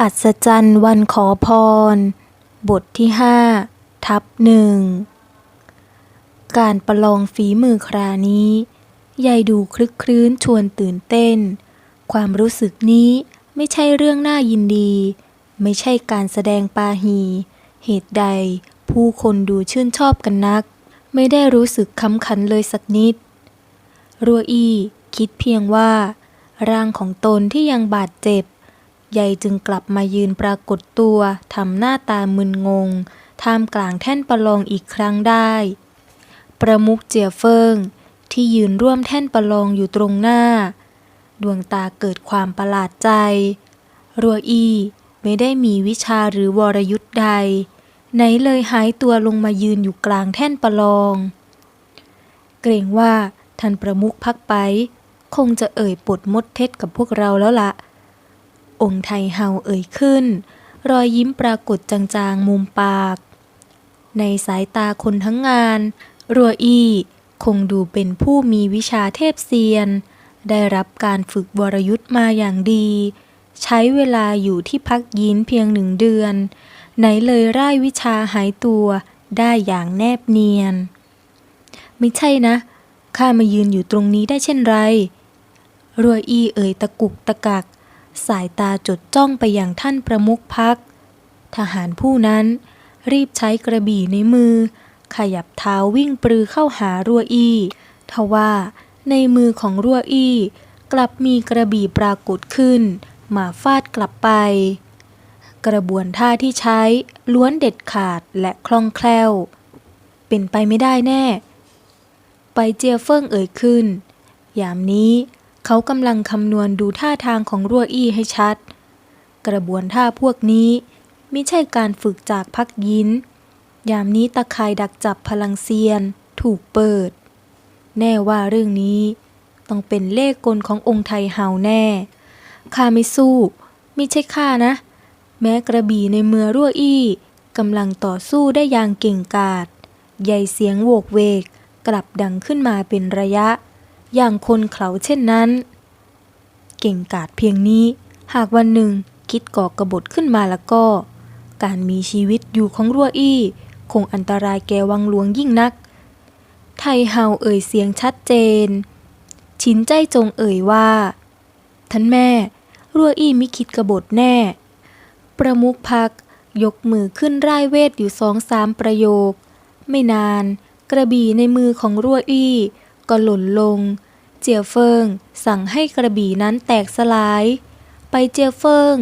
อัศจรรย์วันขอพร บทที่ห้าทับหนึ่ง การประลองฝีมือครานี้ยายดูคลึกครื้นชวนตื่นเต้น ความรู้สึกนี้ไม่ใช่เรื่องน่ายินดี ไม่ใช่การแสดงปาหี เหตุใดผู้คนดูชื่นชอบกันนัก ไม่ได้รู้สึกคำขันเลยสักนิด รัวอี้คิดเพียงว่า ร่างของตนที่ยังบาดเจ็บ ยายจึงกลับมายืนปรากฏตัวทำหน้าตามึนงง ท่ามกลางแท่นประลองอีกครั้งได้ ประมุขเจียเฟิง ที่ยืนร่วมแท่นประลองอยู่ตรงหน้า ดวงตาเกิดความประหลาดใจ รัวอีไม่ได้มีวิชาหรือวรยุทธ์ใด ไหนเลยหายตัวลงมายืนอยู่กลางแท่นประลอง เกรงว่าท่านประมุขพักไป คงจะเอ่ยปดมดเท็จกับพวกเราแล้วละ องค์ไทยเฮาเอ่ยขึ้น รอยยิ้มปรากฏจางๆ มุมปาก ในสายตาคนทั้งงาน รัวอีคงดูเป็นผู้มีวิชาเทพเซียน ได้รับการฝึกวรยุทธ์มาอย่างดี ใช้เวลาอยู่ที่พักยินเพียงหนึ่งเดือน ไหนเลยร่ายวิชาหายตัวได้อย่างแนบเนียน ไม่ใช่นะ ข้ามายืนอยู่ตรงนี้ได้เช่นไร รัวอีเอ่ยตะกุกตะกัก สายตาจดจ้องไปยังท่านประมุขพัก ทหารผู้นั้น รีบใช้กระบี่ในมือ ขยับเท้าวิ่งปรือเข้าหารัวอี้ทว่าในมือของรัวอี้ กลับมีกระบี่ปรากฏขึ้น มาฟาดกลับไป กระบวนท่าที่ใช้ล้วนเด็ดขาดและคล่องแคล่ว เป็นไปไม่ได้แน่ ไปเจียเฟิ่งเอ่ยขึ้น ยามนี้ เขากำลังคำนวณดูท่าทางของรั่วอี้ให้ชัด กระบวนท่าพวกนี้ไม่ใช่การฝึกจากพักยินยามนี้ตะข่ายดักจับพลังเซียน ถูกเปิด แน่ว่าเรื่องนี้ ต้องเป็นเลขกลขององค์ไทยเฮาแน่ข้าไม่สู้ม่ใช่ข้านะ แม้กระบี่ในเมือรั่วอี้กำลังต่อสู้ได้อย่างเก่งกาจใหญ่เสียงโวกเวกกลับดังขึ้นมาเป็นระยะ อย่างคนเขาเช่นนั้น เก่งกาจเพียงนี้ หากวันหนึ่งคิดก่อกระบฏขึ้นมาแล้วก็ การมีชีวิตอยู่ของรั่วอี้ คงอันตรายแก่วังหลวงยิ่งนัก ไทเฮาเอ่ยเสียงชัดเจน ชินใจจงเอ่ยว่า ท่านแม่ รั่วอี้มิคิดกระบฏแน่ ประมุขพักยกมือขึ้นร่ายเวทอยู่สองสามประโยค ไม่นาน กระบี่ในมือของรั่วอี้ ก็หล่นลง เจียเฟิง สั่งให้กระบี่นั้นแตกสลาย ไปเจียเฟิง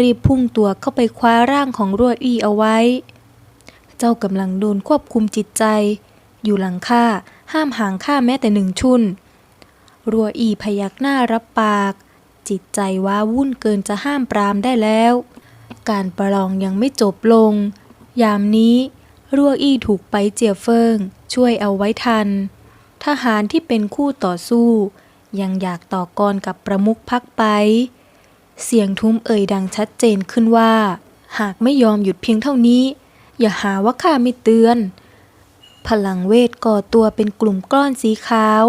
รีบพุ่งตัวเข้าไปคว้าร่างของรั่วอี้เอาไว้ เจ้ากำลังโดนควบคุมจิตใจ อยู่หลังข้าห้ามห่างข้าแม้แต่หนึ่งชุนรัวอีพยักหน้ารับปาก จิตใจว้าวุ่นเกินจะห้ามปรามได้แล้ว การประลองยังไม่จบลง ยามนี้ รัวอีถูกไปเจียเฟิง ช่วยเอาไว้ทัน ทหารที่เป็นคู่ต่อสู้ ยังอยากต่อกรกับประมุขพักไป เสียงทุ้มเอ่ยดังชัดเจนขึ้นว่า หากไม่ยอมหยุดเพียงเท่านี้ อย่าหาว่าข้าไม่เตือน พลังเวทก่อตัวเป็นกลุ่มก้อนสีขาว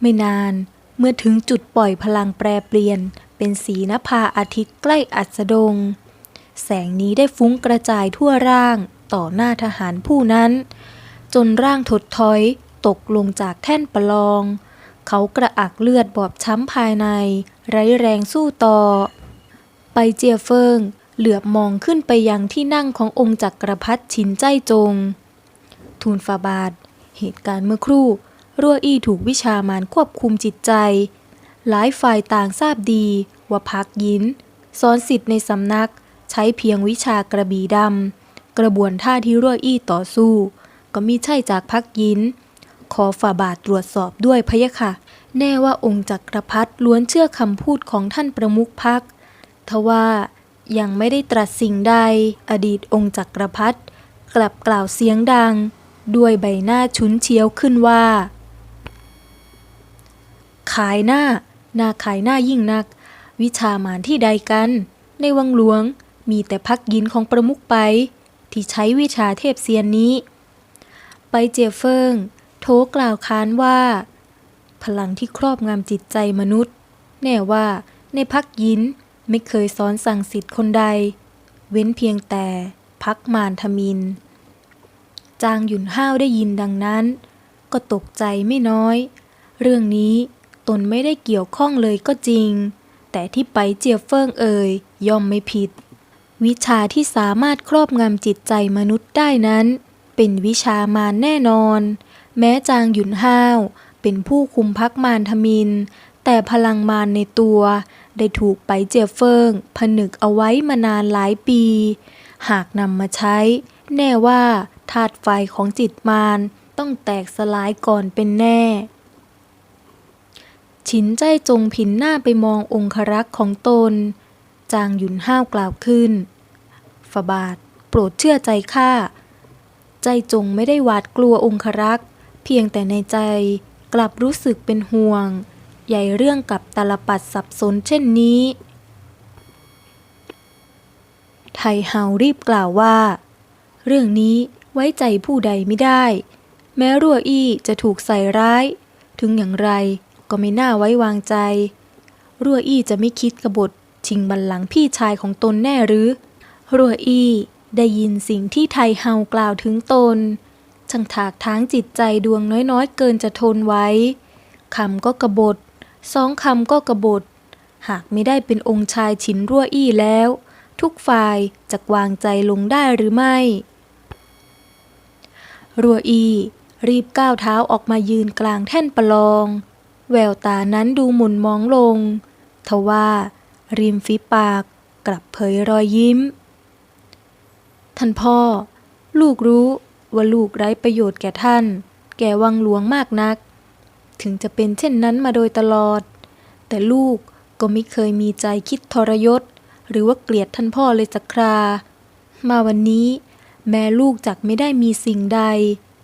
ไม่นานเมื่อถึงจุดปล่อยพลังแปรเปลี่ยน เป็นสีนภาอาทิตย์ใกล้อัสดง แสงนี้ได้ฟุ้งกระจายทั่วร่างต่อหน้าทหารผู้นั้น จนร่างถดถอย ตกลงจากแท่นประลอง เขากระอักเลือดบอบช้ำภายใน ไร้แรงสู้ต่อ ไปเจียเฟิง เหลือบมองขึ้นไปยังที่นั่งขององค์จักรพรรดิชินใจจง ทูลฟาบาท เหตุการณ์เมื่อครู่ รั่วอี้ถูกวิชามารควบคุมจิตใจ หลายฝ่ายต่างทราบดี ว่าพักยินสอนสิทธิ์ในสำนัก ใช้เพียงวิชากระบี่ดำกระบวนท่าที่รั่วอี้ต่อสู้ ก็มิใช่จากพักยิน ขอฝ่าบาทตรวจสอบด้วยพะยะค่ะ แน่ว่าองค์จักรพรรดิล้วนเชื่อคำพูดของท่านประมุขพักทว่ายังไม่ได้ตรัสสิ่งใด อดีตองค์จักรพรรดิกลับกล่าวเสียงดัง ด้วยใบหน้าชุนเชียวขึ้นว่า ขายหน้าหน้าขายหน้ายิ่งนัก วิชามารที่ใดกัน ในวังหลวงมีแต่พักยินของประมุขไป ที่ใช้วิชาเทพเซียนนี้ ไปเจียเฟิง โทกล่าวค้านว่า พลังที่ครอบงำจิตใจมนุษย์ แน่ว่าในพักยินไม่เคยสอนสั่งสิทธิ์คนใด เว้นเพียงแต่พักมารทมิน จางหยุนห้าวได้ยินดังนั้น ก็ตกใจไม่น้อย เรื่องนี้ตนไม่ได้เกี่ยวข้องเลยก็จริง แต่ที่ไปเจียเฟิงเอ่ยย่อมไม่ผิด วิชาที่สามารถครอบงำจิตใจมนุษย์ได้นั้น เป็นวิชามารแน่นอน แม้จางหยุนห้าว เป็นผู้คุมพักมารทมิน แต่พลังมารในตัว ได้ถูกไปเจียเฟิงผนึกเอาไว้มานานหลายปี หากนำมาใช้ แน่ว่าธาตุไฟของจิตมารต้องแตกสลายก่อนเป็นแน่ ฉินใจจงผินหน้าไปมององครักษ์ของตน จางหยุนห้าวกล่าวขึ้นฝาบาท โปรดเชื่อใจข้า ใจจงไม่ได้หวาดกลัวองครักษ์ เพียงแต่ในใจกลับรู้สึกเป็นห่วง ใหญ่เรื่องกับตลปัดสับสนเช่นนี้ ไทเฮารีบกล่าวว่า เรื่องนี้ไว้ใจผู้ใดไม่ได้ แม้รั่วอี้จะถูกใส่ร้าย ถึงอย่างไรก็ไม่น่าไว้วางใจ รั่วอี้จะไม่คิดกบฏชิงบัลลังก์พี่ชายของตนแน่หรือ รั่วอี้ได้ยินสิ่งที่ไทเฮากล่าวถึงตน ช่างถากทางจิตใจดวงน้อยๆ เกินจะทนไว้คำก็กระบฏสองคำก็กระบฏหากไม่ได้เป็นองค์ชายฉินรั่วอี้แล้ว ทุกฝ่ายจะวางใจลงได้หรือไม่ รัวอีรีบก้าวเท้าออกมายืนกลางแท่นประลอง แววตานั้นดูหมุนมองลง ทว่า ริมฝีปากกลับเผยรอยยิ้ม ท่านพ่อ ลูกรู้ ว่าลูกไร้ประโยชน์แก่ท่าน แก่วังหลวงมากนัก ถึงจะเป็นเช่นนั้นมาโดยตลอด แต่ลูกก็ไม่เคยมีใจคิดทรยศ หรือว่าเกลียดท่านพ่อเลยสักครา มาวันนี้ แม่ลูกจักไม่ได้มีสิ่งใด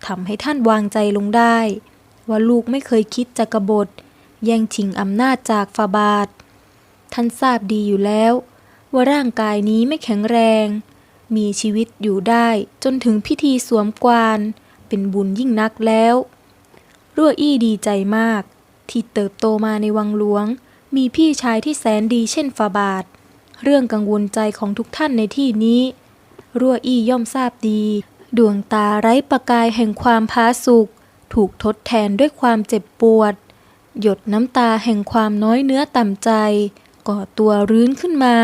ทำให้ท่านวางใจลงได้ ว่าลูกไม่เคยคิดจะกบฏแย่งชิงอำนาจจากฟาบาท ท่านทราบดีอยู่แล้ว ว่าร่างกายนี้ไม่แข็งแรง มีชีวิตอยู่ได้จนถึงพิธีสวมกวาน เป็นบุญยิ่งนักแล้วรั่วอี้ดีใจมาก ที่เติบโตมาในวังหลวง มีพี่ชายที่แสนดีเช่นฟาบาท เรื่องกังวลใจของทุกท่านในที่นี้ รั่วอี้ย่อมทราบดี ดวงตาไร้ประกายแห่งความพาสุข ถูกทดแทนด้วยความเจ็บปวด หยดน้ำตาแห่งความน้อยเนื้อต่ำใจ ก่อตัวรื้นขึ้นมา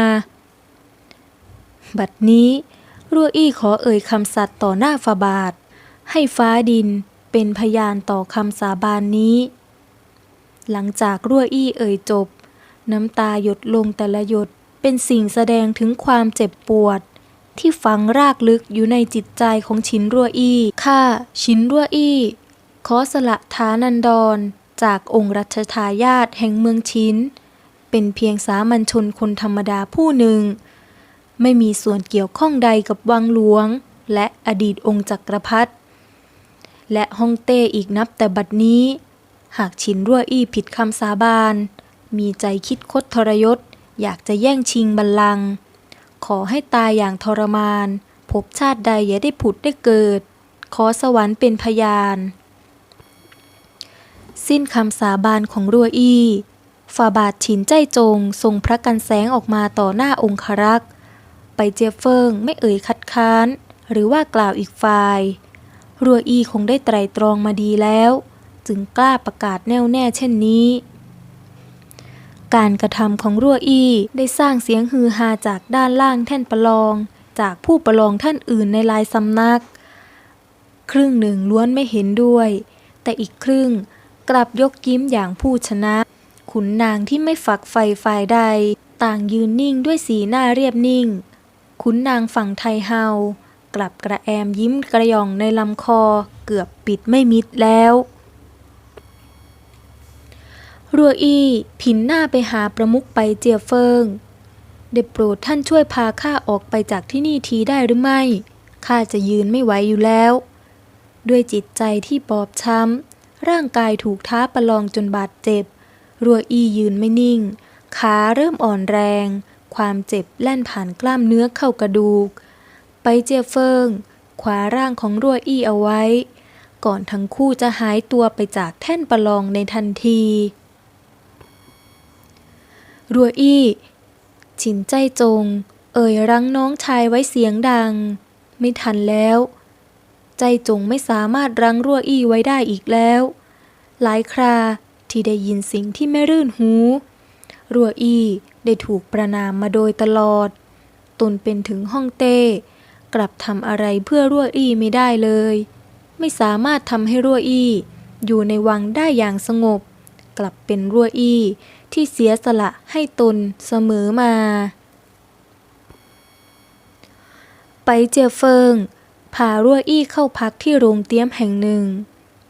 บัดนี้ รั่วอี้ขอเอ่ยคำสัตย์ต่อหน้าฟาบาท ให้ฟ้าดินเป็นพยานต่อคำสาบานนี้ หลังจากรั่วอี้เอ่ยจบ น้ำตาหยดลงแต่ละหยดเป็นสิ่งแสดงถึงความเจ็บปวด ที่ฝังรากลึกอยู่ในจิตใจของชินรั่วอี้ข้าชินรั่วอี้ ขอสละฐานันดรจากองค์รัชทายาทแห่งเมืองชินเป็นเพียงสามัญชนคนธรรมดาผู้หนึ่ง ไม่มีส่วนเกี่ยวข้องใดกับวังหลวง และอดีตองค์จักรพรรดิและฮ่องเต้อีกนับแต่บัดนี้ หากชินรั่วอี้ผิดคำสาบาน มีใจคิดคดทรยศ อยากจะแย่งชิงบัลลังก์ขอให้ตายอย่างทรมาน พบชาติใดอย่าได้ผุดได้เกิด ขอสวรรค์เป็นพยาน สิ้นคำสาบานของรัวอี้ฝ่าบาทฉินใจจงทรงพระกันแสงออกมาต่อหน้าองครักษ์ เจียเฟิงไม่เอ่ยคัดค้าน หรือว่ากล่าวอีกฝ่าย รัวอีคงได้ไตรตรองมาดีแล้ว จึงกล้าประกาศแน่วแน่เช่นนี้ การกระทำของรั่วอีได้สร้างเสียงฮือฮาจากด้านล่างแท่นประลอง จากผู้ประลองท่านอื่นในลายสำนัก ครึ่งหนึ่งล้วนไม่เห็นด้วย แต่อีกครึ่งกลับยกยิ้มอย่างผู้ชนะ ขุนนางที่ไม่ฝักใฝ่ฝ่ายใด ต่างยืนนิ่งด้วยสีหน้าเรียบนิ่ง ขุนนางฝั่งไทยเฮากลับกระแอมยิ้มกระยองในลำคอเกือบปิดไม่มิดแล้วรัวอี้ผินหน้าไปหาประมุขไปเจียเฟิงได้โปรดท่านช่วยพาข้าออกไปจากที่นี่ทีได้หรือไม่ ข้าจะยืนไม่ไหวอยู่แล้ว ด้วยจิตใจที่บอบช้ำ ร่างกายถูกท้าประลองจนบาดเจ็บ รัวอี้ยืนไม่นิ่ง ขาเริ่มอ่อนแรง ความเจ็บแล่นผ่านกล้ามเนื้อเข้ากระดูก ไปเจียเฟิงขวาร่างของรั่วอี้เอาไว้ ก่อนทั้งคู่จะหายตัวไปจากแท่นประลองในทันที รั่วอี้ฉินใจจง เอ่ยรั้งน้องชายไว้เสียงดัง ไม่ทันแล้ว ใจจงไม่สามารถรั้งรั่วอี้ไว้ได้อีกแล้ว หลายคราที่ได้ยินสิ่งที่ไม่รื่นหู รั่วอี้ได้ถูกประนามมาโดยตลอด ตนเป็นถึงห้องเต้ กลับทำอะไรเพื่อรั่วอี้ไม่ได้เลย ไม่สามารถทำให้รั่วอี้อยู่ในวังได้อย่างสงบ กลับเป็นรั่วอี้ที่เสียสละให้ตนเสมอมา ไปเจียเฟิงพารั่วอี้เข้าพักที่โรงเตี้ยมแห่งหนึ่ง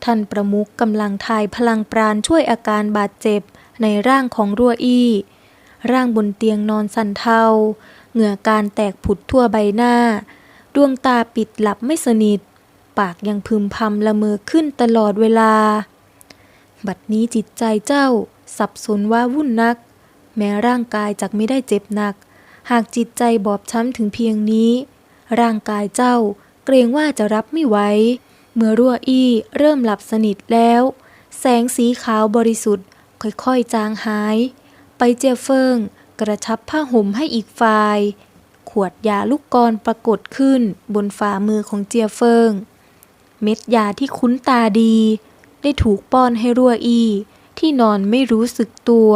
ท่านประมุขกำลังทายพลังปราณช่วยอาการบาดเจ็บ ในร่างของรั่วอี้ ร่างบนเตียงนอนสันเทา เหงื่อการแตกผุดทั่วใบหน้า ดวงตาปิดหลับไม่สนิท ปากยังพึมพำละเมอขึ้นตลอดเวลา บัดนี้จิตใจเจ้า สับสนว่าวุ่นนัก แม้ร่างกายจักไม่ได้เจ็บหนัก หากจิตใจบอบช้ำถึงเพียงนี้ ร่างกายเจ้าเกรงว่าจะรับไม่ไหวเมื่อรั่วอี้เริ่มหลับสนิทแล้ว แสงสีขาวบริสุทธิ์ ค่อยๆจางหาย ไปเจียเฟิงกระชับผ้าห่มให้อีกฝ่าย ขวดยาลูกกรปรากฏขึ้นบนฝ่ามือของเจียเฟิง เม็ดยาที่คุ้นตาดี ได้ถูกป้อนให้รั่วอีที่นอนไม่รู้สึกตัว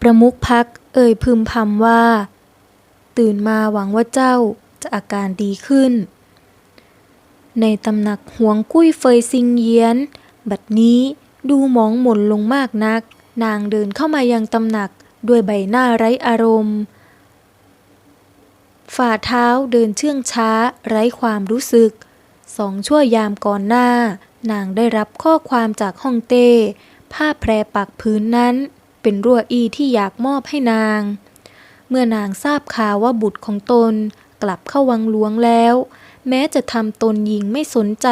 ประมุขพักเอ่ยพึมพำว่า ตื่นมาหวังว่าเจ้าจะอาการดีขึ้น ในตำหนักหวงกุ้ยเฟยซิงเยียน บัดนี้ ดูหมองหม่นลงมากนัก นางเดินเข้ามายังตำหนักด้วยใบหน้าไร้อารมณ์ ฝ่าเท้าเดินเชื่องช้า ไร้ความรู้สึก สองชั่วยามก่อนหน้า นางได้รับข้อความจากฮ่องเต้ ผ้าแพรปักพื้นนั้น เป็นรั่วอีที่อยากมอบให้นาง เมื่อนางทราบข่าวว่าบุตรของตนกลับเข้าวังหลวงแล้ว แม้จะทำตนหญิงไม่สนใจ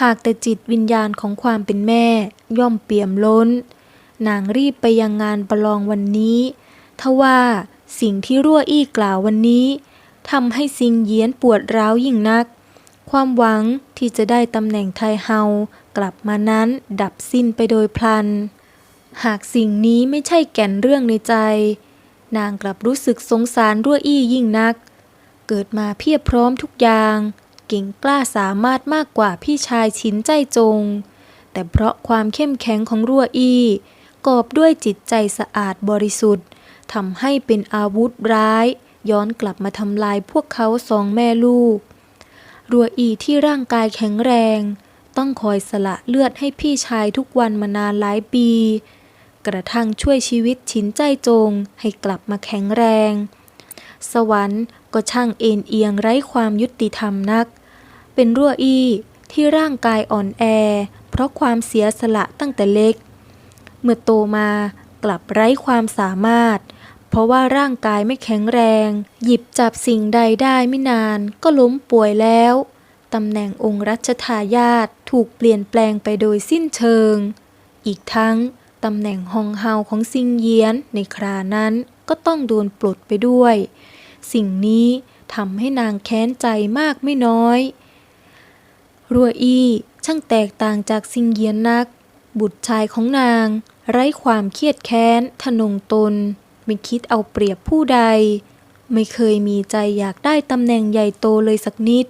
หากแต่จิตวิญญาณของความเป็นแม่ ย่อมเปี่ยมล้น นางรีบไปยังงานประลองวันนี้ทว่าสิ่งที่รั่วอี้กล่าววันนี้ทำให้ซิงเยียนปวดร้าวยิ่งนัก ความหวังที่จะได้ตำแหน่งไทเฮากลับมานั้นดับสิ้นไปโดยพลัน หากสิ่งนี้ไม่ใช่แก่นเรื่องในใจ นางกลับรู้สึกสงสารรั่วอี้ยิ่งนัก เกิดมาเพียบพร้อมทุกอย่าง เก่งกล้าสามารถมากกว่าพี่ชายชินใจจง แต่เพราะความเข้มแข็งของรั่วอี้กอบด้วยจิตใจสะอาดบริสุทธิ์ทำให้เป็นอาวุธร้าย ย้อนกลับมาทำลายพวกเขาสองแม่ลูก รัวอีที่ร่างกายแข็งแรง ต้องคอยสละเลือดให้พี่ชายทุกวันมานานหลายปี กระทั่งช่วยชีวิตชินใจจงให้กลับมาแข็งแรง สวรรค์ ก็ช่างเอ็นเอียงไร้ความยุติธรรมนัก เป็นรั่วอี้ที่ร่างกายอ่อนแอ เพราะความเสียสละตั้งแต่เล็ก เมื่อโตมากลับไร้ความสามารถ เพราะว่าร่างกายไม่แข็งแรง หยิบจับสิ่งใดได้ไม่นานก็ล้มป่วยแล้วตำแหน่งองค์รัชทายาทถูกเปลี่ยนแปลงไปโดยสิ้นเชิง อีกทั้งตำแหน่งฮองเฮาของซิงเยียนในครานั้นก็ต้องโดนปลดไปด้วย สิ่งนี้ทำให้นางแค้นใจมากไม่น้อย รัวอี้ช่างแตกต่างจากซิงเยียนนัก บุตรชายของนาง ไร้ความเครียดแค้นทะนงตน ไม่คิดเอาเปรียบผู้ใด ไม่เคยมีใจอยากได้ตำแหน่งใหญ่โตเลยสักนิด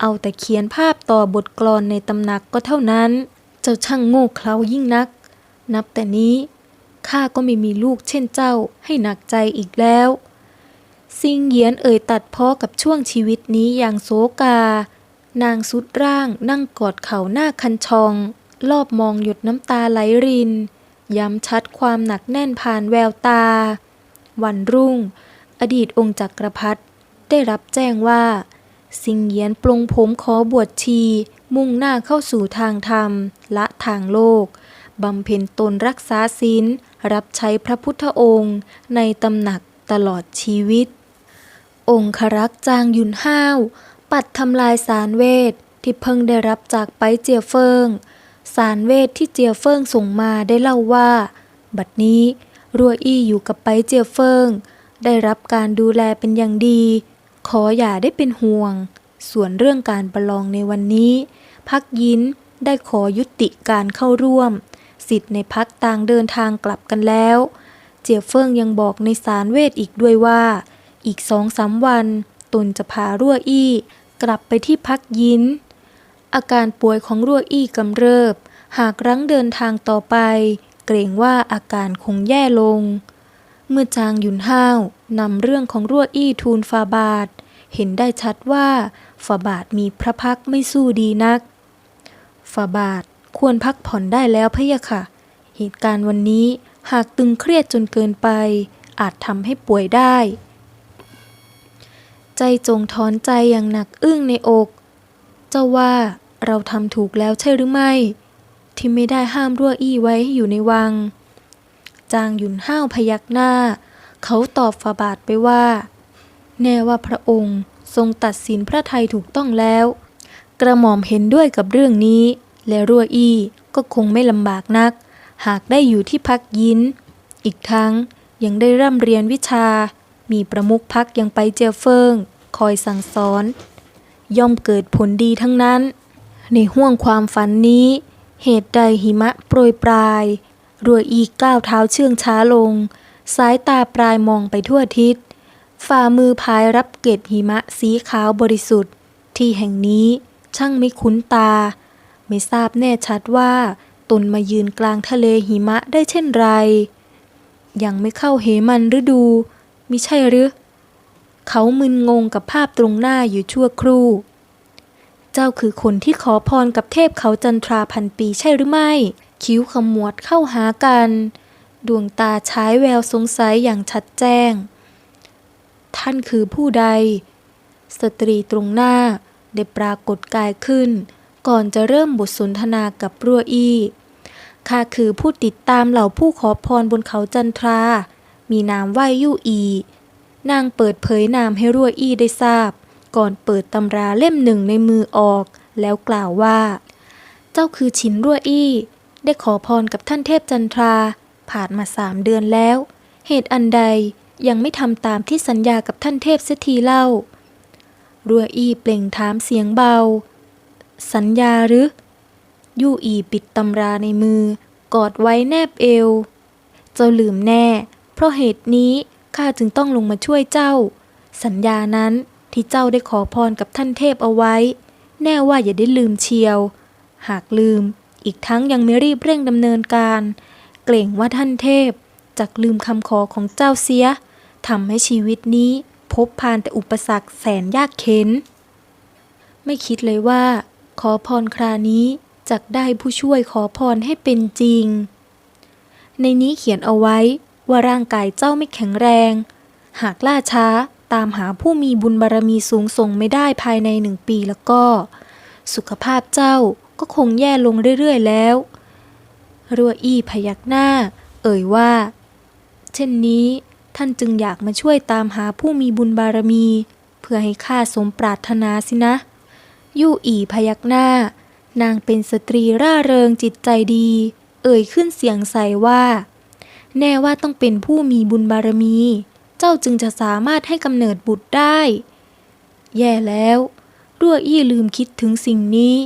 เอาแต่เขียนภาพต่อบทกลอนในตำหนักก็เท่านั้น เจ้าช่างโง่เขลายิ่งนัก นับแต่นี้ข้าก็ไม่มีลูกเช่นเจ้าให้หนักใจอีกแล้ว ซิงเหยียนเอ่ยตัดพ้อกับช่วงชีวิตนี้อย่างโศกา นางสุดร่างนั่งกอดเข่าหน้าคันชอง รอบมองหยดน้ำตาไหลริน ย้ำชัดความหนักแน่นผ่านแววตา วันรุ่ง อดีตองค์จักรพรรดิได้รับแจ้งว่า สิงเหยียนปลงผมขอบวชชี มุ่งหน้าเข้าสู่ทางธรรม ละทางโลกบำเพ็ญตนรักษาศีลรับใช้พระพุทธองค์ ในตำหนัก ตลอดชีวิต องครักษ์จางยุนห้าว ปัดทำลายสารเวทที่เพิ่งได้รับจากไปเจียเฟิง สารเวทที่เจียเฟิงส่งมาได้เล่าว่า บัดนี้รัวอี้อยู่กับไปเจียเฟิง ได้รับการดูแลเป็นอย่างดี ขออย่าได้เป็นห่วง ส่วนเรื่องการประลองในวันนี้ พักยินได้ขอยุติการเข้าร่วม สิทธิ์ในพักต่างเดินทางกลับกันแล้ว เจียเฟิงยังบอกในสารเวทอีกด้วยว่า อีกสองสามวัน ตนจะพารั่วอี้ กลับไปที่พักยิน อาการป่วยของรั่วอี้กำเริบ หากรั้งเดินทางต่อไป เกรงว่าอาการคงแย่ลง เมื่อจางหยุนห้าวนำเรื่องของรั่วอี้ทูลฟาบาท เห็นได้ชัดว่าฟาบาทมีพระพักไม่สู้ดีนักฟาบาทควรพักผ่อนได้แล้วพะยะค่ะ เหตุการณ์วันนี้ หากตึงเครียดจนเกินไป อาจทำให้ป่วยได้ ใจจงถอนใจอย่างหนักอึ้งในอก เจ้าว่าเราทำถูกแล้วใช่หรือไม่ ที่ไม่ได้ห้ามรั่วอี้ไว้ให้อยู่ในวัง จางหยุนห้าวพยักหน้า เขาตอบฝาบาทไปว่า แน่ว่าพระองค์ทรงตัดสินพระไทยถูกต้องแล้ว กระหม่อมเห็นด้วยกับเรื่องนี้ และรั่วอี้ก็คงไม่ลำบากนัก หากได้อยู่ที่พักยินอีกทั้งยังได้ร่ำเรียนวิชา มีประมุขพักยังไปเจียเฟิง คอยสั่งสอน ย่อมเกิดผลดีทั้งนั้น ในห่วงความฝันนี้ เหตุใดหิมะโปรยปลายรัวอีกก้าวเท้าเชื่องช้าลง สายตาปลายมองไปทั่วทิศ ฝ่ามือพายรับเกล็ดหิมะสีขาวบริสุทธิ์ ที่แห่งนี้ช่างไม่คุ้นตา ไม่ทราบแน่ชัดว่า นมายืนกลางทะเลหิมะได้เช่นไร ยังไม่เข้าเหมันฤดูมิใช่หรือ เขามึนงงกับภาพตรงหน้าอยู่ชั่วครู่ เจ้าคือคนที่ขอพรกับเทพเขาจันทราพันปีใช่หรือไม่ คิ้วขมวดเข้าหากัน ดวงตาใช้แววสงสัยอย่างชัดแจ้ง ท่านคือผู้ใด สตรีตรงหน้าได้ปรากฏกายขึ้น ก่อนจะเริ่มบทสนทนากับรัวอี้ ข้าคือผู้ติดตามเหล่าผู้ขอพรบนเขาจันทรา มีนามว่ายู่อี นางเปิดเผยนามให้รั่วอี้ได้ทราบ ก่อนเปิดตำราเล่มหนึ่งในมือออก แล้วกล่าวว่า เจ้าคือฉินรั่วอี้ ได้ขอพรกับท่านเทพจันทรา ผ่านมาสามเดือนแล้ว เหตุอันใดยังไม่ทำตามที่สัญญากับท่านเทพเสียทีเล่า รัวอี้เปล่งถามเสียงเบา สัญญาหรือ ยู่อีปิดตำราในมือ กอดไว้แนบเอว เจ้าลืมแน่ เพราะเหตุนี้ข้าจึงต้องลงมาช่วยเจ้า สัญญานั้นที่เจ้าได้ขอพรกับท่านเทพเอาไว้ แน่ว่าอย่าได้ลืมเชียว หากลืม อีกทั้งยังไม่รีบเร่งดำเนินการ เกรงว่าท่านเทพจักลืมคำขอของเจ้าเสียทำให้ชีวิตนี้พบผ่านแต่อุปสรรคแสนยากเข็น ไม่คิดเลยว่า ขอพรครานี้ จักได้ผู้ช่วยขอพรให้เป็นจริง ในนี้เขียนเอาไว้ว่าร่างกายเจ้าไม่แข็งแรง หากล่าช้าตามหาผู้มีบุญบารมีสูงส่งไม่ได้ภายในหนึ่งปีแล้วก็ สุขภาพเจ้าก็คงแย่ลงเรื่อยๆแล้ว รัวอี้พยักหน้า เอ่ยว่า เช่นนี้ท่านจึงอยากมาช่วยตามหาผู้มีบุญบารมี เพื่อให้ข้าสมปรารถนาสินะ ยู่อีพยักหน้า นางเป็นสตรีร่าเริงจิตใจดี เอ่ยขึ้นเสียงใสว่า แน่ว่าต้องเป็นผู้มีบุญบารมี เจ้าจึงจะสามารถให้กำเนิดบุตรได้ แย่แล้วรั่วอี้ลืมคิดถึงสิ่งนี้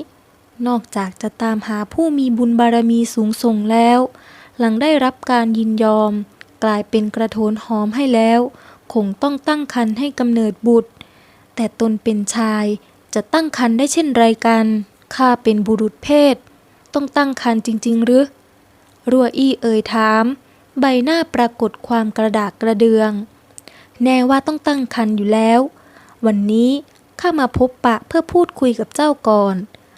นอกจากจะตามหาผู้มีบุญบารมีสูงส่งแล้ว หลังได้รับการยินยอม กลายเป็นกระโถนหอมให้แล้ว คงต้องตั้งครรภ์ให้กำเนิดบุตร แต่ตนเป็นชายจะตั้งครรภ์ได้เช่นไรกัน ข้าเป็นบุรุษเพศ ต้องตั้งครรภ์จริง ๆ หรือ รัวอี้เอ่ยถาม ใบหน้าปรากฏความกระดากกระเดือง แน่ว่าต้องตั้งครรภ์อยู่แล้ว วันนี้ข้ามาพบปะเพื่อพูดคุยกับเจ้าก่อน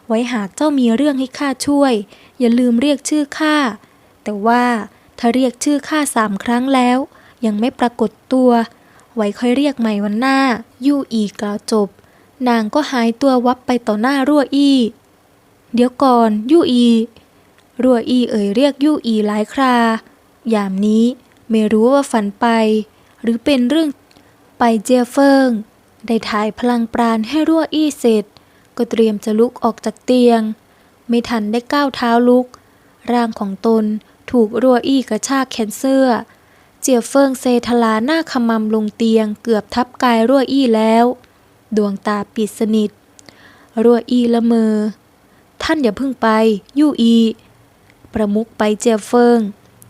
ไว้หากเจ้ามีเรื่องให้ข้าช่วย อย่าลืมเรียกชื่อข้า แต่ว่าถ้าเรียกชื่อข้าสามครั้งแล้ว ยังไม่ปรากฏตัว ไว้ค่อยเรียกใหม่วันหน้า ยู่อีกล่าวจบ นางก็หายตัววับไปต่อหน้ารั่วอี้ เดี๋ยวก่อนยู่อี รัวอีเอ่ยเรียกยู่อีหลายครา ยามนี้ไม่รู้ว่าฝันไป หรือเป็นเรื่องไปเจียเฟิง ได้ถ่ายพลังปราณให้รั่วอี้เสร็จ ก็เตรียมจะลุกออกจากเตียง ไม่ทันได้ก้าวเท้าลุก ร่างของตนถูกรัวอี้กระชากแขนเสื้อ เจียเฟิงเซทลาหน้าขมำลงเตียงเกือบทับกายรั่วอี้แล้ว ดวงตาปิดสนิท รัวอี้ละเมอ ท่านอย่าเพิ่งไป ยู่อี ประมุกไปเจียเฟิง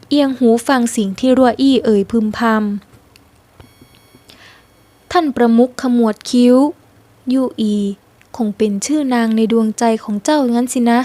เอียงหูฟังสิ่งที่รัวอี้เอ่ยพึมพำ ท่านประมุกขมวดคิ้ว ยู่อี คงเป็นชื่อนางในดวงใจของเจ้างั้นสินะ